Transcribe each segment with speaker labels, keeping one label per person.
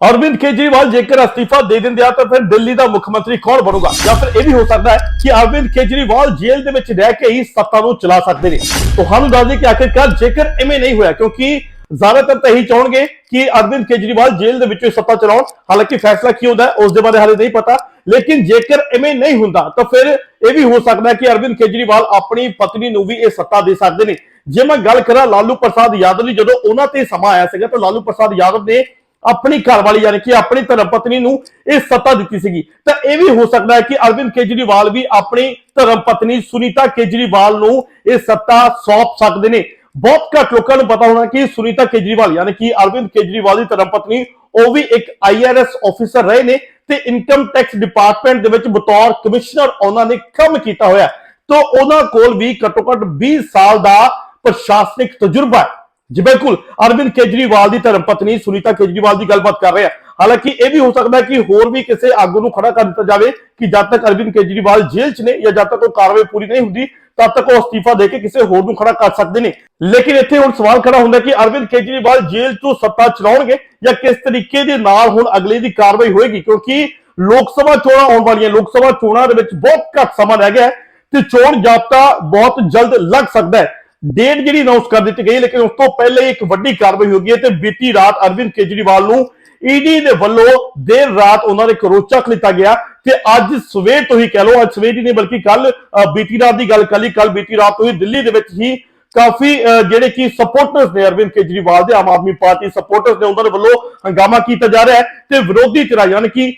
Speaker 1: ਅਰਵਿੰਦ ਕੇਜਰੀਵਾਲ ਜੇਕਰ ਅਸਤੀਫਾ ਦੇ ਦਿੰਦੇ ਆ ਤਾਂ ਫਿਰ ਦਿੱਲੀ ਦਾ ਮੁੱਖ ਮੰਤਰੀ ਕੌਣ ਬਣੂਗਾ? ਜਾਂ ਫਿਰ ਇਹ ਵੀ ਹੋ ਸਕਦਾ ਹੈ ਕਿ ਅਰਵਿੰਦ ਕੇਜਰੀਵਾਲ ਜੇਲ੍ਹ ਦੇ ਵਿੱਚ ਰਹਿ ਕੇ ਹੀ ਸੱਤਾ ਨੂੰ ਚਲਾ ਸਕਦੇ ਨੇ। ਤੁਹਾਨੂੰ ਦੱਸ ਦਈਏ ਕਿ ਆਖਿਰਕਾਰ ਜੇਕਰ ਐਵੇਂ ਨਹੀਂ ਹੋਇਆ, ਕਿਉਂਕਿ ਜ਼ਿਆਦਾਤਰ ਤਾਂ ਇਹੀ ਚਾਹਣਗੇ ਕਿ ਅਰਵਿੰਦ ਕੇਜਰੀਵਾਲ ਜੇਲ੍ਹ ਦੇ ਵਿੱਚੋਂ ਸੱਤਾ ਚਲਾਉਣ। ਹਾਲਾਂਕਿ ਫੈਸਲਾ ਕੀ ਹੁੰਦਾ ਹੈ, ਉਸ ਦੇ ਬਾਰੇ ਹਾਲੇ ਨਹੀਂ ਪਤਾ। ਲੇਕਿਨ ਜੇਕਰ ਐਵੇਂ ਨਹੀਂ ਹੁੰਦਾ, ਤਾਂ ਫਿਰ ਇਹ ਵੀ ਹੋ ਸਕਦਾ ਕਿ ਅਰਵਿੰਦ ਕੇਜਰੀਵਾਲ ਆਪਣੀ ਪਤਨੀ ਨੂੰ ਵੀ ਇਹ ਸੱਤਾ ਦੇ ਸਕਦੇ ਨੇ। ਜੇ ਮੈਂ ਗੱਲ ਕਰਾਂ ਲਾਲੂ ਪ੍ਰਸਾਦ ਯਾਦਵ ਦੀ, ਜਦੋਂ ਉਹਨਾਂ ਤੇ ਸਮਾਂ ਆਇਆ ਸੀਗਾ, ਤਾਂ ਲਾਲੂ ਪ੍ਰਸਾਦ ਯਾਦਵ ਨੇ ਆਪਣੀ ਘਰਵਾਲੀ ਯਾਨੀ ਕਿ ਆਪਣੀ ਧਰਮ ਪਤਨੀ ਨੂੰ ਇਹ ਸੱਤਾ ਦਿੱਤੀ ਸੀਗੀ। ਤਾਂ ਇਹ ਵੀ ਹੋ ਸਕਦਾ ਹੈ ਕਿ ਅਰਵਿੰਦ ਕੇਜਰੀਵਾਲ ਵੀ ਆਪਣੀ ਧਰਮ ਪਤਨੀ ਸੁਨੀਤਾ ਕੇਜਰੀਵਾਲ ਨੂੰ ਇਹ ਸੱਤਾ ਸੌਂਪ ਸਕਦੇ ਨੇ। ਬਹੁਤ ਘੱਟ ਲੋਕਾਂ ਨੂੰ ਪਤਾ ਹੋਣਾ ਕਿ ਸੁਨੀਤਾ ਕੇਜਰੀਵਾਲ ਯਾਨੀ ਕਿ ਅਰਵਿੰਦ ਕੇਜਰੀਵਾਲ ਦੀ ਧਰਮ ਪਤਨੀ ਉਹ ਵੀ ਇੱਕ ਆਈਆਰਐਸ ਆਫੀਸਰ ਰਹੇ ਨੇ ਤੇ ਇਨਕਮ ਟੈਕਸ ਡਿਪਾਰਟਮੈਂਟ ਦੇ ਵਿੱਚ ਬਤੌਰ ਕਮਿਸ਼ਨਰ ਉਹਨਾਂ ਨੇ ਕੰਮ ਕੀਤਾ ਹੋਇਆ ਤਾਂ ਉਹਨਾਂ ਕੋਲ ਵੀ ਘੱਟੋ ਘੱਟ 20 ਸਾਲ ਦਾ ਪ੍ਰਸ਼ਾਸਨਿਕ ਤਜਰਬਾ ਹੈ। ਜੀ ਬਿਲਕੁਲ, ਅਰਵਿੰਦ ਕੇਜਰੀਵਾਲ ਦੀ ਧਰਮ ਪਤਨੀ ਸੁਨੀਤਾ ਕੇਜਰੀਵਾਲ ਦੀ ਗੱਲਬਾਤ ਕਰ ਰਹੇ ਆ ਹਾਲਾਂਕਿ ਇਹ ਵੀ ਹੋ ਸਕਦਾ ਕਿ ਹੋਰ ਵੀ ਕਿਸੇ ਆਗੂ ਨੂੰ ਖੜਾ ਕਰ ਦਿੱਤਾ ਜਾਵੇ ਕਿ ਜਦ ਤੱਕ ਅਰਵਿੰਦ ਕੇਜਰੀਵਾਲ ਜੇਲ੍ਹ 'ਚ ਨੇ ਜਾਂ ਜਦ ਤੱਕ ਉਹ ਕਾਰਵਾਈ ਪੂਰੀ ਨਹੀਂ ਹੁੰਦੀ, ਤਦ ਤੱਕ ਉਹ ਅਸਤੀਫਾ ਦੇ ਕੇ ਕਿਸੇ ਹੋਰ ਨੂੰ ਖੜਾ ਕਰ ਸਕਦੇ ਨੇ। ਲੇਕਿਨ ਇੱਥੇ ਹੁਣ ਸਵਾਲ ਖੜਾ ਹੁੰਦਾ ਕਿ ਅਰਵਿੰਦ ਕੇਜਰੀਵਾਲ ਜੇਲ੍ਹ 'ਚੋਂ ਸੱਤਾ ਚਲਾਉਣਗੇ ਜਾਂ ਕਿਸ ਤਰੀਕੇ ਦੇ ਨਾਲ ਹੁਣ ਅਗਲੇ ਦੀ ਕਾਰਵਾਈ ਹੋਏਗੀ? ਕਿਉਂਕਿ ਲੋਕ ਸਭਾ ਚੋਣਾਂ ਆਉਣ ਵਾਲੀਆਂ, ਲੋਕ ਸਭਾ ਚੋਣਾਂ ਦੇ ਵਿੱਚ ਬਹੁਤ ਘੱਟ ਸਮਾਂ ਰਹਿ ਗਿਆ ਤੇ ਚੋਣ ਜਾਬਤਾ ਬਹੁਤ ਜਲਦ ਲੱਗ ਸਕਦਾ ਹੈ। ਡੇਟ ਜਿਹੜੀ ਅਨਾਉਂਸ ਕਰ ਦਿੱਤੀ ਗਈ, ਲੇਕਿਨ ਉਸ ਤੋਂ ਪਹਿਲੇ ਇੱਕ ਵੱਡੀ ਕਾਰਵਾਈ ਹੋ ਗਈ ਹੈ ਤੇ ਬੀਤੀ ਰਾਤ ਅਰਵਿੰਦ ਕੇਜਰੀਵਾਲ ਨੂੰ ਈਡੀ ਦੇ ਵੱਲੋਂ ਦੇਰ ਰਾਤ ਉਹਨਾਂ ਦੇ ਕਰੋਚਕ ਲਿੱਤਾ ਗਿਆ ਤੇ ਅੱਜ ਸਵੇਰ ਤੋਂ ਹੀ ਕਹਿ ਲਓ, ਅੱਜ ਸਵੇਰ ਹੀ ਨਹੀਂ ਬਲਕਿ ਕੱਲ ਬੀਤੀ ਰਾਤ ਦੀ ਗੱਲ ਕਰ ਲਈ ਕੱਲ ਬੀਤੀ ਰਾਤ ਤੋਂ ਹੀ ਦਿੱਲੀ ਦੇ ਵਿੱਚ ਹੀ ਕਾਫੀ ਜਿਹੜੇ ਕਿ ਸਪੋਰਟਰਸ ਨੇ ਅਰਵਿੰਦ ਕੇਜਰੀਵਾਲ ਦੇ ਆਮ ਆਦਮੀ ਪਾਰਟੀ ਸਪੋਰਟਰਸ ਨੇ, ਉਹਨਾਂ ਦੇ ਵੱਲੋਂ ਹੰਗਾਮਾ ਕੀਤਾ ਜਾ ਰਿਹਾ ਹੈ ਤੇ ਵਿਰੋਧੀ ਧਿਰਾਂ ਯਾਨੀ ਕਿ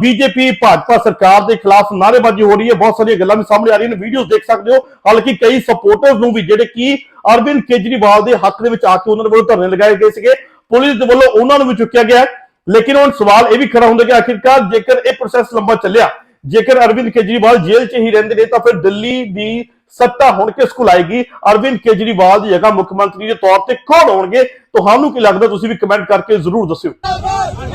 Speaker 1: ਬੀਜੇਪੀ, ਭਾਜਪਾ ਸਰਕਾਰ ਦੇ ਖਿਲਾਫ ਨਾਅਰੇਬਾਜ਼ੀ ਹੋ ਰਹੀ ਹੈ। ਬਹੁਤ ਸਾਰੀਆਂ ਗੱਲਾਂ ਵੀ ਸਾਹਮਣੇ ਆ ਰਹੀਆਂ ਨੇ। ਵੀਡੀਓਜ਼ ਦੇਖ ਸਕਦੇ ਹੋ। ਹਾਲਾਂਕਿ ਕਈ ਸਪੋਰਟਰਸ ਨੂੰ ਵੀ ਜਿਹੜੇ ਕਿ ਅਰਵਿੰਦ ਕੇਜਰੀਵਾਲ ਦੇ ਹੱਕ ਦੇ ਵਿੱਚ ਆ ਕੇ ਉਹਨਾਂ ਦੇ ਵੱਲੋਂ ਧਰਨੇ ਲਗਾਏ ਗਏ ਸੀਗੇ। ਪੁਲਿਸ ਦੇ ਵੱਲੋਂ ਉਹਨਾਂ ਨੂੰ ਵੀ ਚੁੱਕਿਆ ਗਿਆ ਲੇਕਿਨ ਹੁਣ ਸਵਾਲ ਇਹ ਵੀ ਖੜਾ ਹੁੰਦਾ ਕਿ ਆਖਿਰਕਾਰ ਜੇਕਰ ਇਹ ਪ੍ਰੋਸੈਸ ਲੰਬਾ ਚੱਲਿਆ, ਜੇਕਰ ਅਰਵਿੰਦ ਕੇਜਰੀਵਾਲ ਜੇਲ੍ਹ 'ਚ ਹੀ ਰਹਿੰਦੇ ਨੇ, ਤਾਂ ਫਿਰ ਦਿੱਲੀ ਦੀ ਸੱਤਾ ਹੁਣ ਕਿਸ ਕੋਲ ਆਏਗੀ? ਅਰਵਿੰਦ ਕੇਜਰੀਵਾਲ ਦੀ ਜਗ੍ਹਾ ਮੁੱਖ ਮੰਤਰੀ ਦੇ ਤੌਰ ਤੇ ਕੌਣ ਹੋਣਗੇ? ਤੁਹਾਨੂੰ ਕੀ ਲੱਗਦਾ? ਤੁਸੀਂ ਵੀ ਕਮੈਂਟ ਕਰਕੇ ਜ਼ਰੂਰ ਦੱਸਿਓ।
Speaker 2: ਜ਼ਿੰਦਾਬਾਦ।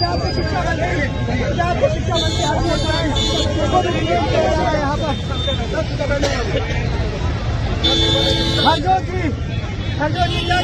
Speaker 2: पंजाब के शिक्षा मंत्री पंजाब के शिक्षा मंत्री हरजोत बहन उनको भी डिटेन किया जा रहा है यहाँ पर हरजोत जी हरजोत जी क्या